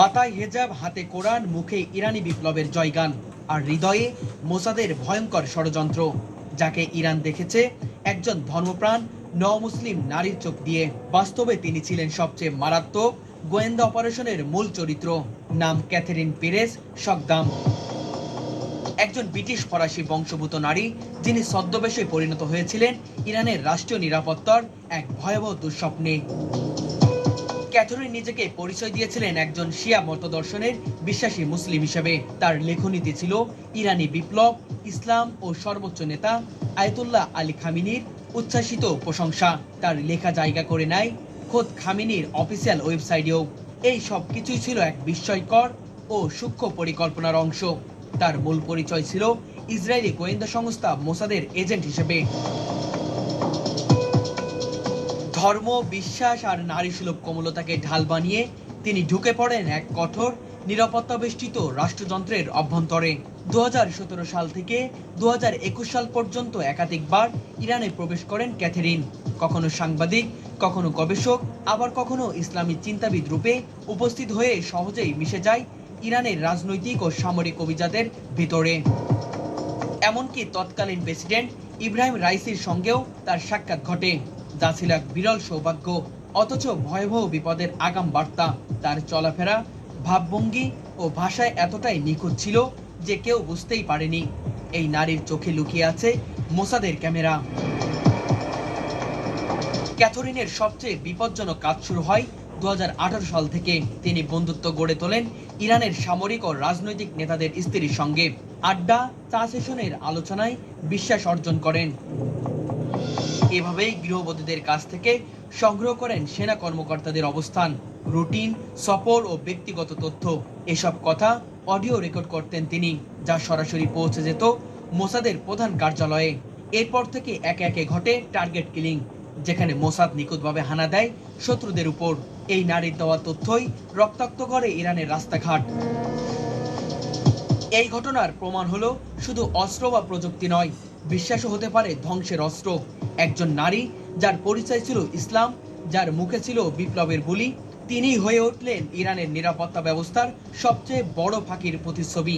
মাথায় হেজাব, হাতে কোরআন, মুখে ইরানি বিপ্লবের জয়গান, আর হৃদয়ে মোসাদের ভয়ঙ্কর ষড়যন্ত্র, যাকে ইরান দেখেছে একজন ধর্মপ্রাণ ন মুসলিম নারীর চোখ দিয়ে। বাস্তবে তিনি ছিলেন সবচেয়ে মারাত্মক গোয়েন্দা অপারেশনের মূল চরিত্র, নাম ক্যাথেরিন পেরেস সকদাম। একজন ব্রিটিশ ফরাসি বংশভূত নারী, যিনি ছদ্মবেশে পরিণত হয়েছিলেন ইরানের রাষ্ট্রীয় নিরাপত্তার এক ভয়াবহ দুঃস্বপ্নে। ক্যাথরিন নিজেকে পরিচয় দিয়েছিলেন একজন শিয়া মতদর্শনের বিশ্বাসী মুসলিম হিসেবে। তার লেখনীতে ছিল, ইরানি বিপ্লব, ইসলাম ও সর্বোচ্চ নেতা আয়তুল্লাহ আলী খামিনির উচ্ছ্বাসিত প্রশংসা। তার লেখা জায়গা করে নেয় খোদ খামিনির অফিসিয়াল ওয়েবসাইটেও। এই সব কিছুই ছিল এক বিস্ময়কর ও সূক্ষ্ম পরিকল্পনার অংশ। তার মূল পরিচয় ছিল ইসরায়েলি গোয়েন্দা সংস্থা মোসাদের এজেন্ট হিসেবে। ধর্ম, বিশ্বাস আর নারী সুলভ কোমলতাকে ঢাল বানিয়ে তিনি ঢুকে পড়েন এক কঠোর নিরাপত্তা বেষ্টিত রাষ্ট্রযন্ত্রের অভ্যন্তরে। দু হাজার সতেরো সাল থেকে দু হাজার একুশ সাল পর্যন্ত একাধিকবার ইরানে প্রবেশ করেন ক্যাথেরিন। কখনো সাংবাদিক, কখনো গবেষক, আবার কখনো ইসলামী চিন্তাবিদ রূপে উপস্থিত হয়ে সহজেই মিশে যায় ইরানের রাজনৈতিক ও সামরিক অভিজাতের ভিতরে। এমনকি তৎকালীন প্রেসিডেন্ট ইব্রাহিম রাইসির সঙ্গেও তার সাক্ষাৎ ঘটে। যা ছিল এক বিরল সৌভাগ্য, অথচ ভয়াবহ বিপদের আগাম বার্তা। তার চলাফেরা ভাবভঙ্গি ও ভাষায় এতটাই নিখুঁত ছিল যে কেউ বুঝতেই পারেনি। এই নারীর চোখে লুকিয়ে আছে মোসাদের ক্যামেরা। ক্যাথরিনের সবচেয়ে বিপজ্জনক কাজ শুরু হয় দু হাজার আঠারো সাল থেকে। তিনি বন্ধুত্ব গড়ে তোলেন ইরানের সামরিক ও রাজনৈতিক নেতাদের স্ত্রীর সঙ্গে। আড্ডা, চা সেশনের আলোচনায় বিশ্বাস অর্জন করেন। এভাবেই গৃহবধূদের কাছ থেকে সংগ্রহ করেন সেনা কর্মকর্তাদের অবস্থান, রুটিন সফর ও ব্যক্তিগত তথ্য। এসব কথা অডিও রেকর্ড করতেন তিনি, যা সরাসরি পৌঁছে যেত মোসাদের প্রধান কার্যালয়ে। এরপর থেকে একে একে ঘটে টার্গেট কিলিং, যেখানে মোসাদ নিখুঁতভাবে হানা দেয় শত্রুদের উপর। এই নারীর দেওয়া তথ্যই রক্তাক্ত করে ইরানের রাস্তাঘাট। এই ঘটনার প্রমাণ হলো শুধু অস্ত্র বা প্রযুক্তি নয়, বিশ্বাসও হতে পারে ধ্বংসের অস্ত্র। একজন নারী যার পরিচয় ছিল ইসলাম, যার মুখে ছিল বিপ্লবের গুলি তিনি হয়ে উঠলেন ইরানের নিরাপত্তা ব্যবস্থার সবচেয়ে বড় ফাঁকির প্রতিচ্ছবি।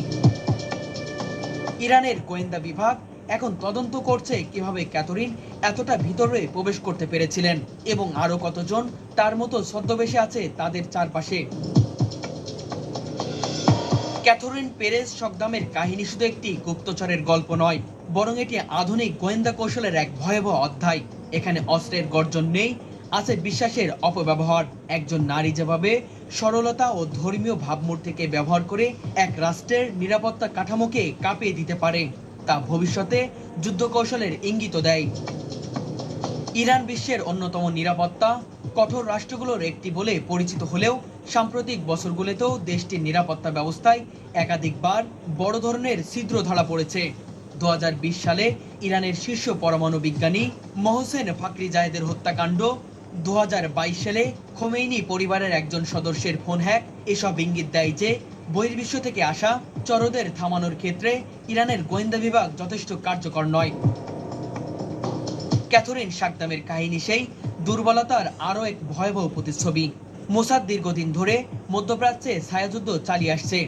ইরানের গোয়েন্দা বিভাগ এখন তদন্ত করছে কীভাবে ক্যাথরিন এতটা ভিতরে প্রবেশ করতে পেরেছিলেন এবং আরও কতজন তার মতো ছদ্মবেশে আছে তাদের চারপাশে। ক্যাথরিন পেরেস সকদামের কাহিনী শুধু একটি গুপ্তচরের গল্প নয়, বরং এটি আধুনিক গোয়েন্দা কৌশলের এক ভয়াবহ অধ্যায়। এখানে অস্ত্রের গর্জন নেই, আছে বিশ্বাসের অপব্যবহার। একজন নারী যেভাবে সরলতা ও ধর্মীয় ভাবমূর্তিকে ব্যবহার করে এক রাষ্ট্রের নিরাপত্তা কাঠামোকে কাঁপিয়ে দিতে পারে, তা ভবিষ্যতে যুদ্ধ কৌশলের ইঙ্গিত দেয়। ইরান বিশ্বের অন্যতম নিরাপত্তা। কঠোর রাষ্ট্রগুলোর একটি বলে পরিচিত হলেও সাম্প্রতিক বছরগুলোতেও দেশটির নিরাপত্তা ব্যবস্থায় একাধিকবার বড় ধরনের ছিদ্র ধরা পড়েছে। দু হাজার বিশ সালে ইরানের শীর্ষ পরমাণু বিজ্ঞানী মহসেন ফাকরি জাহেদের হত্যাকাণ্ড দু হাজার বাইশ সালে খোমেইনি পরিবারের একজন সদস্যের ফোন হ্যাক এসব ইঙ্গিত দেয় যে, বহির্বিশ্ব থেকে আসা চরদের থামানোর ক্ষেত্রে ইরানের গোয়েন্দা বিভাগ যথেষ্ট কার্যকর নয়। ক্যাথরিন সাকদামের কাহিনী সেই দুর্বলতার আরও এক ভয়াবহ প্রতিচ্ছবি। মোসাদ দীর্ঘদিন ধরে মধ্যপ্রাচ্যে ছায়াযুদ্ধ চালিয়ে আসছে।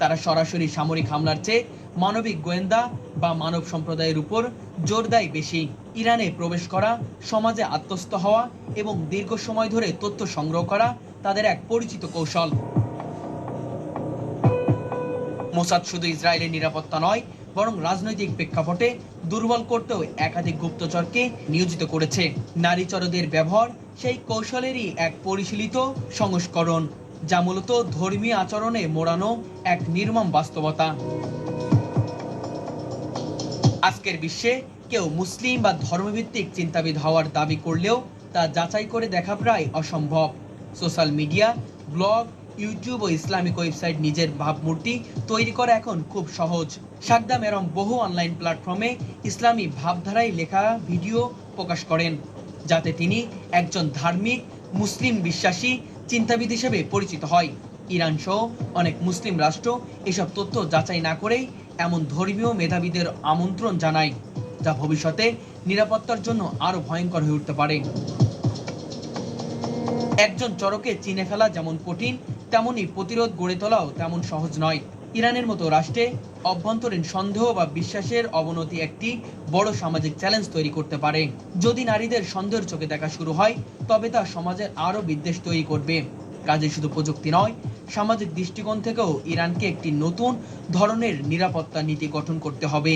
তারা সরাসরি সামরিক হামলার চেয়ে মানবিক গোয়েন্দা বা মানব সম্প্রদায়ের উপর জোর দেয় বেশি। ইরানে প্রবেশ করা, সমাজে আত্মস্থ হওয়া এবং দীর্ঘ সময় ধরে তথ্য সংগ্রহ করা তাদের এক পরিচিত কৌশল। মোসাদ শুধু ইসরায়েলের নিরাপত্তা নয় বরং রাজনৈতিক প্রেক্ষাপটে দুর্বল করতেও একাধিক গুপ্তচরকে নিয়োজিত করেছে। নারী চরদের ব্যবহার সেই কৌশলেরই এক পরিশীলিত সংস্করণ, যা মূলত ধর্মীয় আচরণে মোড়ানো এক নির্মম বাস্তবতা। আজকের বিশ্বে কেউ মুসলিম বা ধর্মভিত্তিক চিন্তাবিদ হওয়ার দাবি করলেও তা যাচাই করে দেখা প্রায় অসম্ভব। সোশ্যাল মিডিয়া, ব্লগ ইউটিউব ও ইসলামিক ওয়েবসাইট নিজের ভাবমূর্তি তৈরি করা এখন খুব সহজ। সাকদাম এরম বহু অনলাইন প্ল্যাটফর্মে ইসলামী ভাবধারায় লেখা ভিডিও প্রকাশ করেন, যাতে তিনি একজন ধার্মিক, মুসলিম বিশ্বাসী, চিন্তাবিদ হিসেবে পরিচিত হয়। ইরান সহ অনেক মুসলিম রাষ্ট্র এসব তথ্য যাচাই না করেই এমন ধর্মীয় মেধাবীদের আমন্ত্রণ জানায়, যা ভবিষ্যতে নিরাপত্তার জন্য আরও ভয়ঙ্কর হয়ে উঠতে পারে। একজন চরকে চিনে ফেলা যেমন কঠিন তেমনি প্রতিরোধ গড়ে তোলাও তেমন সহজ নয়। ইরানের মতো রাষ্ট্রে অভ্যন্তরীণ সন্দেহ বা বিশ্বাসের অবনতি একটি বড় সামাজিক চ্যালেঞ্জ তৈরি করতে পারে। যদি নারীদের সন্দেহের চোখে দেখা শুরু হয়, তবে তা সমাজের আরও বিদ্বেষ তৈরি করবে। কাজে শুধু প্রযুক্তি নয়, সামাজিক দৃষ্টিকোণ থেকেও ইরানকে একটি নতুন ধরনের নিরাপত্তা নীতি গঠন করতে হবে।